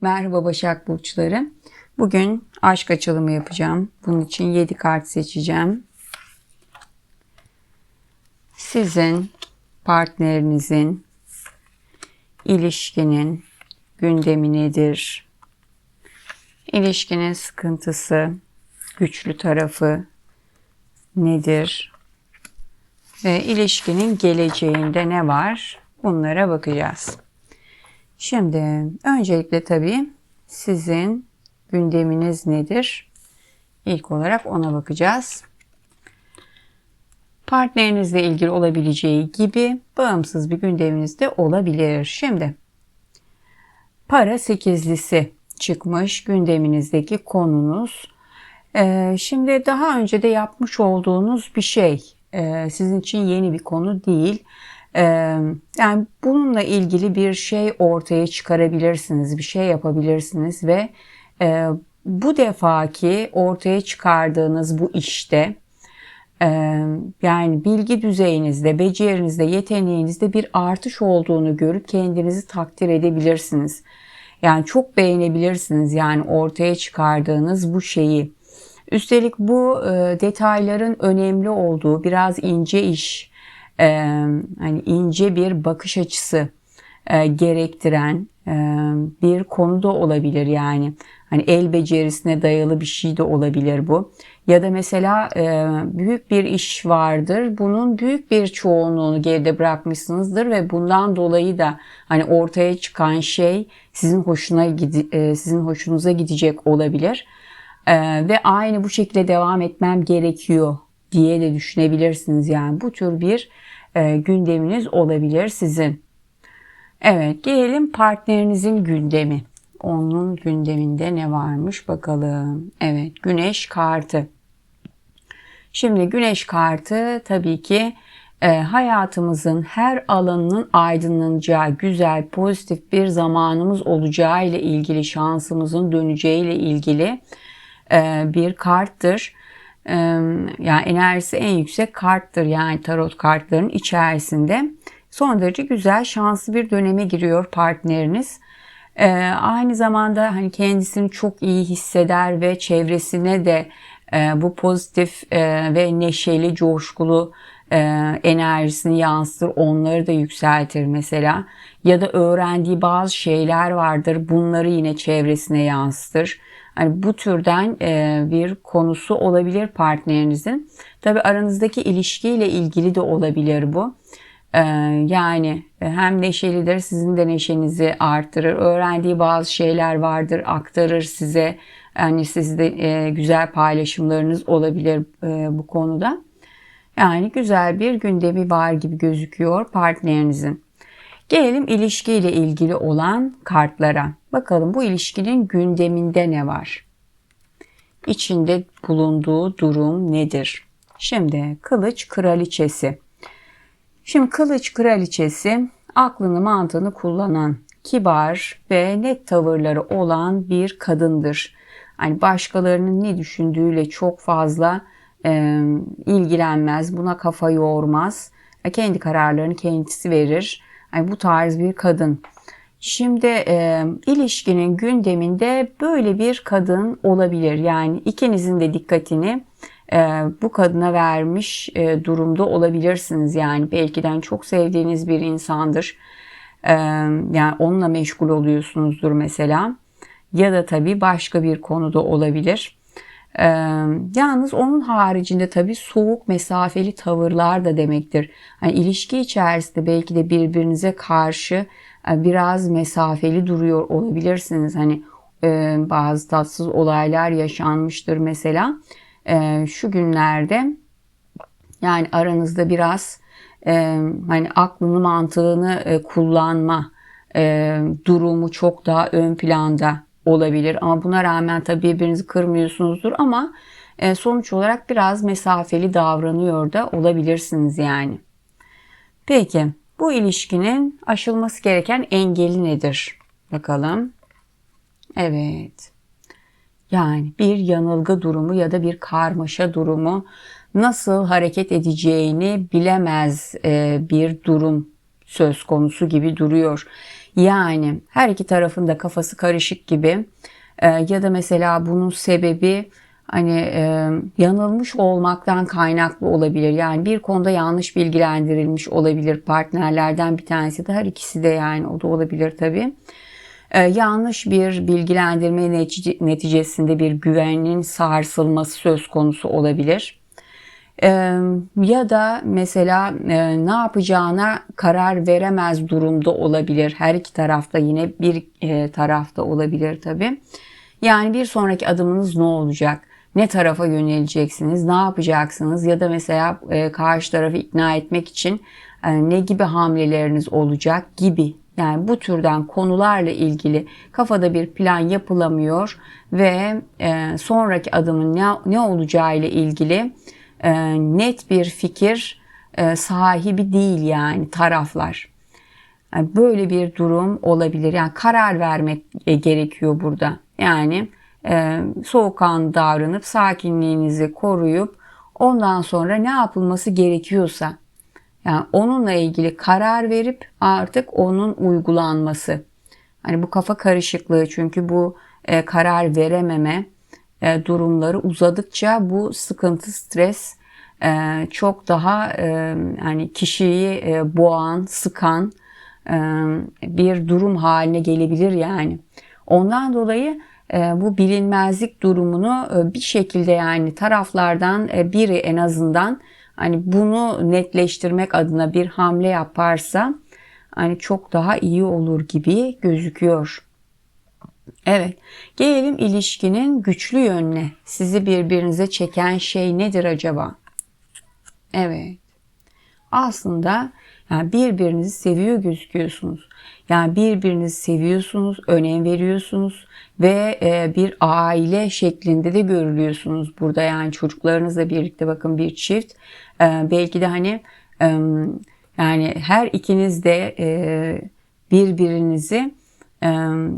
Merhaba Başak Burçları. Bugün aşk açılımı yapacağım. Bunun için 7 kart seçeceğim. Sizin partnerinizin ilişkinin gündemi nedir? İlişkinin sıkıntısı, güçlü tarafı nedir? Ve ilişkinin geleceğinde ne var? Bunlara bakacağız. Şimdi öncelikle tabii sizin gündeminiz nedir? İlk olarak ona bakacağız. Partnerinizle ilgili olabileceği gibi bağımsız bir gündeminiz de olabilir. Şimdi para sekizlisi çıkmış gündeminizdeki konunuz. Ee, şimdi daha önce de yapmış olduğunuz bir şey. Ee, sizin için yeni bir konu değil. Ee, yani bununla ilgili bir şey ortaya çıkarabilirsiniz, bir şey yapabilirsiniz ve e, bu defaki ortaya çıkardığınız bu işte e, yani bilgi düzeyinizde, becerinizde, yeteneğinizde bir artış olduğunu görüp kendinizi takdir edebilirsiniz. Yani çok beğenebilirsiniz yani ortaya çıkardığınız bu şeyi. Üstelik bu e, detayların önemli olduğu biraz ince iş, hani ince bir bakış açısı gerektiren bir konu da olabilir yani. Hani el becerisine dayalı bir şey de olabilir bu. Ya da mesela büyük bir iş vardır. Bunun büyük bir çoğunluğunu geride bırakmışsınızdır ve bundan dolayı da hani ortaya çıkan şey sizin hoşuna sizin hoşunuza gidecek olabilir. Ve aynı bu şekilde devam etmem gerekiyor diye de düşünebilirsiniz. Yani bu tür bir e, gündeminiz olabilir sizin. Evet gelelim partnerinizin gündemi. Onun gündeminde ne varmış bakalım. Evet güneş kartı. Şimdi güneş kartı tabii ki e, hayatımızın her alanının aydınlanacağı, güzel, pozitif bir zamanımız olacağı ile ilgili, şansımızın döneceği ile ilgili e, bir karttır. Yani enerjisi en yüksek karttır yani tarot kartlarının içerisinde. Son derece güzel, şanslı bir döneme giriyor partneriniz. Aynı zamanda hani kendisini çok iyi hisseder ve çevresine de e, bu pozitif e, ve neşeli, coşkulu e, enerjisini yansıtır. Onları da yükseltir mesela. Ya da öğrendiği bazı şeyler vardır. Bunları yine çevresine yansıtır. Hani bu türden e, bir konusu olabilir partnerinizin. Tabi aranızdaki ilişkiyle ilgili de olabilir bu. Ee, yani e, hem neşelidir sizin de neşenizi artırır. Öğrendiği bazı şeyler vardır aktarır size. Yani sizde e, güzel paylaşımlarınız olabilir e, bu konuda. Yani güzel bir gündemi var gibi gözüküyor partnerinizin. Gelelim ilişkiyle ilgili olan kartlara. Bakalım bu ilişkinin gündeminde ne var? İçinde bulunduğu durum nedir? Şimdi kılıç kraliçesi. Şimdi kılıç kraliçesi aklını mantığını kullanan, kibar ve net tavırları olan bir kadındır. Hani başkalarının ne düşündüğüyle çok fazla e, ilgilenmez, buna kafa yormaz. Kendi kararlarını kendisi verir. Yani bu tarz bir kadın. Şimdi e, ilişkinin gündeminde böyle bir kadın olabilir. Yani ikinizin de dikkatini e, bu kadına vermiş e, durumda olabilirsiniz. Yani belkiden çok sevdiğiniz bir insandır. E, yani onunla meşgul oluyorsunuzdur mesela. Ya da tabii başka bir konuda olabilir. E, yalnız onun haricinde tabii soğuk mesafeli tavırlar da demektir. Yani ilişki içerisinde belki de birbirinize karşı e, biraz mesafeli duruyor olabilirsiniz. Hani e, bazı tatsız olaylar yaşanmıştır mesela e, şu günlerde yani aranızda biraz e, hani aklını mantığını e, kullanma e, durumu çok daha ön planda olabilir. Ama buna rağmen tabii birbirinizi kırmıyorsunuzdur ama e, sonuç olarak biraz mesafeli davranıyor da olabilirsiniz yani. Peki bu ilişkinin aşılması gereken engeli nedir? Bakalım. Evet. Yani bir yanılgı durumu ya da bir karmaşa durumu nasıl hareket edeceğini bilemez e, bir durum söz konusu gibi duruyor. Yani her iki tarafında kafası karışık gibi e, ya da mesela bunun sebebi hani e, yanılmış olmaktan kaynaklı olabilir. Yani bir konuda yanlış bilgilendirilmiş olabilir partnerlerden bir tanesi de her ikisi de yani o da olabilir tabii. E, yanlış bir bilgilendirme neticesinde bir güvenin sarsılması söz konusu olabilir. Ya da mesela ne yapacağına karar veremez durumda olabilir. Her iki tarafta yine bir tarafta olabilir tabii. Yani bir sonraki adımınız ne olacak? Ne tarafa yöneleceksiniz? Ne yapacaksınız? Ya da mesela karşı tarafı ikna etmek için ne gibi hamleleriniz olacak gibi. Yani bu türden konularla ilgili kafada bir plan yapılamıyor ve sonraki adımın ne, ne olacağı ile ilgili net bir fikir e, sahibi değil yani taraflar. Yani böyle bir durum olabilir. Yani karar vermek e, gerekiyor burada. Yani e, soğukkanlı davranıp sakinliğinizi koruyup ondan sonra ne yapılması gerekiyorsa yani onunla ilgili karar verip artık onun uygulanması. Hani bu kafa karışıklığı çünkü bu e, karar verememe e, durumları uzadıkça bu sıkıntı, stres e, çok daha e, yani kişiyi e, boğan, sıkan e, bir durum haline gelebilir yani. Ondan dolayı bu bilinmezlik durumunu bir şekilde yani taraflardan biri en azından hani bunu netleştirmek adına bir hamle yaparsa hani çok daha iyi olur gibi gözüküyor. Evet, gelelim ilişkinin güçlü yönüne. Sizi birbirinize çeken şey nedir acaba? Evet. Aslında yani birbirinizi seviyor gözüküyorsunuz. Yani birbirinizi seviyorsunuz, önem veriyorsunuz ve e, bir aile şeklinde de görülüyorsunuz burada. Yani çocuklarınızla birlikte bakın bir çift. E, belki de hani e, yani her ikiniz de birbirinizi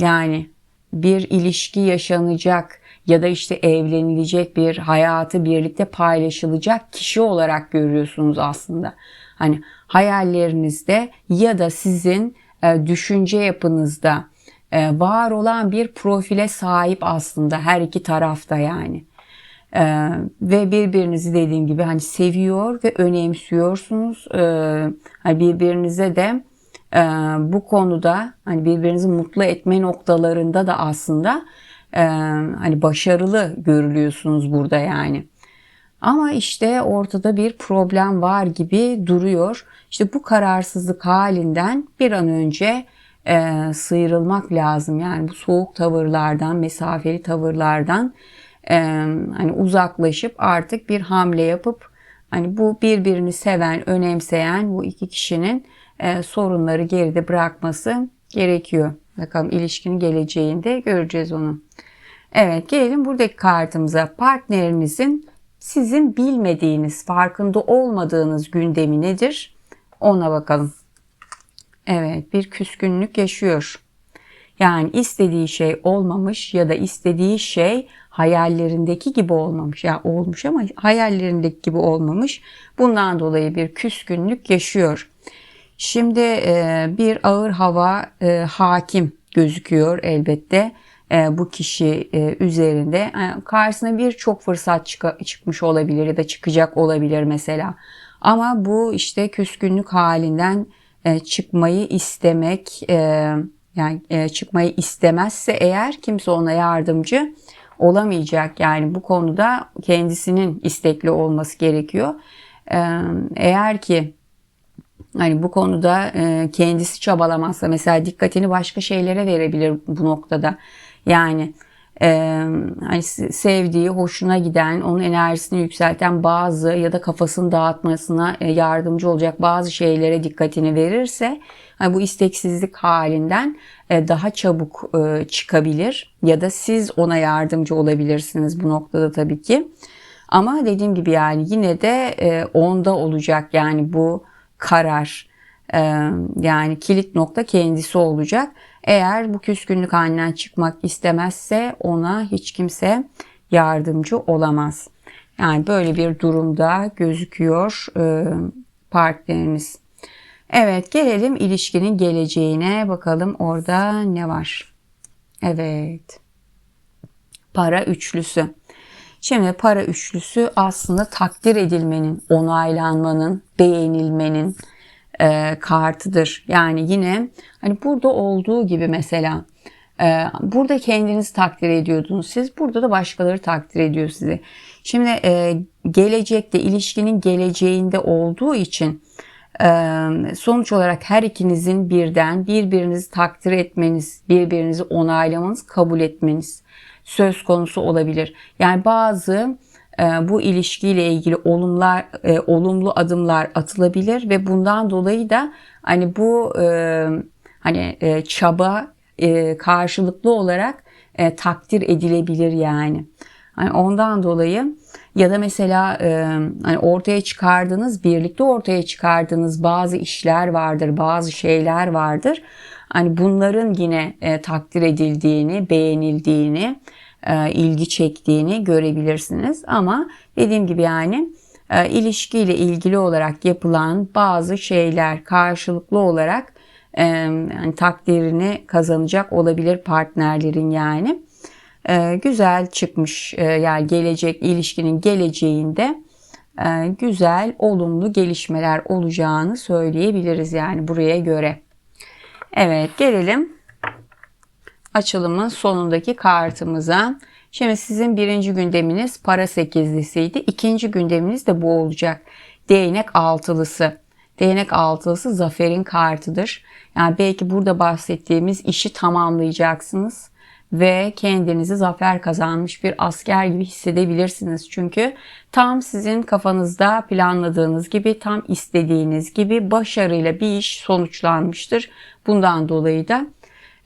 yani bir ilişki yaşanacak ya da işte evlenilecek bir hayatı birlikte paylaşılacak kişi olarak görüyorsunuz aslında. Hani hayallerinizde ya da sizin e, düşünce yapınızda e, var olan bir profile sahip aslında her iki tarafta yani. E, ve birbirinizi dediğim gibi hani seviyor ve önemsiyorsunuz. Hani birbirinize de bu konuda hani birbirinizi mutlu etme noktalarında da aslında hani başarılı görülüyorsunuz burada yani. Ama işte ortada bir problem var gibi duruyor. İşte bu kararsızlık halinden bir an önce e, sıyrılmak lazım. Yani bu soğuk tavırlardan, mesafeli tavırlardan e, hani uzaklaşıp artık bir hamle yapıp hani bu birbirini seven, önemseyen bu iki kişinin e, sorunları geride bırakması gerekiyor. Bakalım ilişkinin geleceğinde göreceğiz onu. Evet gelelim buradaki kartımıza. Partnerinizin sizin bilmediğiniz, farkında olmadığınız gündemi nedir? Ona bakalım. Evet, bir küskünlük yaşıyor. Yani istediği şey olmamış ya da istediği şey hayallerindeki gibi olmamış. Ya yani olmuş ama hayallerindeki gibi olmamış. Bundan dolayı bir küskünlük yaşıyor. Şimdi e, bir ağır hava e, hakim gözüküyor elbette e, bu kişi e, üzerinde. Yani karşısına birçok fırsat çık çıkmış olabilir ya da çıkacak olabilir mesela. Ama bu işte küskünlük halinden e, çıkmayı istemek e, yani e, çıkmayı istemezse eğer kimse ona yardımcı olamayacak. Yani bu konuda kendisinin istekli olması gerekiyor. E, eğer ki hani bu konuda e, kendisi çabalamazsa mesela dikkatini başka şeylere verebilir bu noktada. Yani e, hani sevdiği, hoşuna giden, onun enerjisini yükselten bazı ya da kafasını dağıtmasına e, yardımcı olacak bazı şeylere dikkatini verirse hani bu isteksizlik halinden daha çabuk çıkabilir ya da siz ona yardımcı olabilirsiniz bu noktada tabii ki. Ama dediğim gibi yani yine de onda olacak yani bu karar. E, yani kilit nokta kendisi olacak. Eğer bu küskünlük halinden çıkmak istemezse ona hiç kimse yardımcı olamaz. Yani böyle bir durumda gözüküyor e, partneriniz. Evet gelelim ilişkinin geleceğine bakalım orada ne var. Evet. Para üçlüsü. Şimdi para üçlüsü aslında takdir edilmenin, onaylanmanın, beğenilmenin e, kartıdır. Yani yine hani burada olduğu gibi mesela e, burada kendinizi takdir ediyordunuz siz. Burada da başkaları takdir ediyor sizi. Şimdi e, gelecekte ilişkinin geleceğinde olduğu için sonuç olarak her ikinizin birden birbirinizi takdir etmeniz, birbirinizi onaylamanız, kabul etmeniz söz konusu olabilir. Yani bazı bu ilişkiyle ilgili olumlar, olumlu adımlar atılabilir ve bundan dolayı da hani bu hani çaba karşılıklı olarak takdir edilebilir yani. Hani ondan dolayı ya da mesela e, hani ortaya çıkardığınız, birlikte ortaya çıkardığınız bazı işler vardır, bazı şeyler vardır. Hani bunların yine e, takdir edildiğini, beğenildiğini, e, ilgi çektiğini görebilirsiniz. Ama dediğim gibi yani e, ilişkiyle ilgili olarak yapılan bazı şeyler karşılıklı olarak e, yani takdirini kazanacak olabilir partnerlerin yani e, güzel çıkmış. E, yani gelecek ilişkinin geleceğinde e, güzel, olumlu gelişmeler olacağını söyleyebiliriz yani buraya göre. Evet gelelim açılımın sonundaki kartımıza. Şimdi sizin birinci gündeminiz para sekizlisiydi. İkinci gündeminiz de bu olacak. Değnek altılısı. Değnek altılısı zaferin kartıdır. Yani belki burada bahsettiğimiz işi tamamlayacaksınız ve kendinizi zafer kazanmış bir asker gibi hissedebilirsiniz. Çünkü tam sizin kafanızda planladığınız gibi, tam istediğiniz gibi başarıyla bir iş sonuçlanmıştır. Bundan dolayı da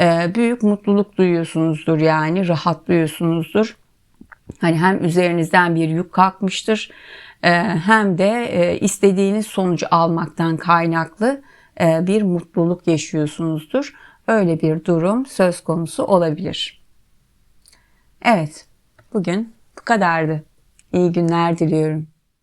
e, büyük mutluluk duyuyorsunuzdur yani rahatlıyorsunuzdur. Hani hem üzerinizden bir yük kalkmıştır e, hem de e, istediğiniz sonucu almaktan kaynaklı bir mutluluk yaşıyorsunuzdur öyle bir durum söz konusu olabilir. Evet, bugün bu kadardı. İyi günler diliyorum.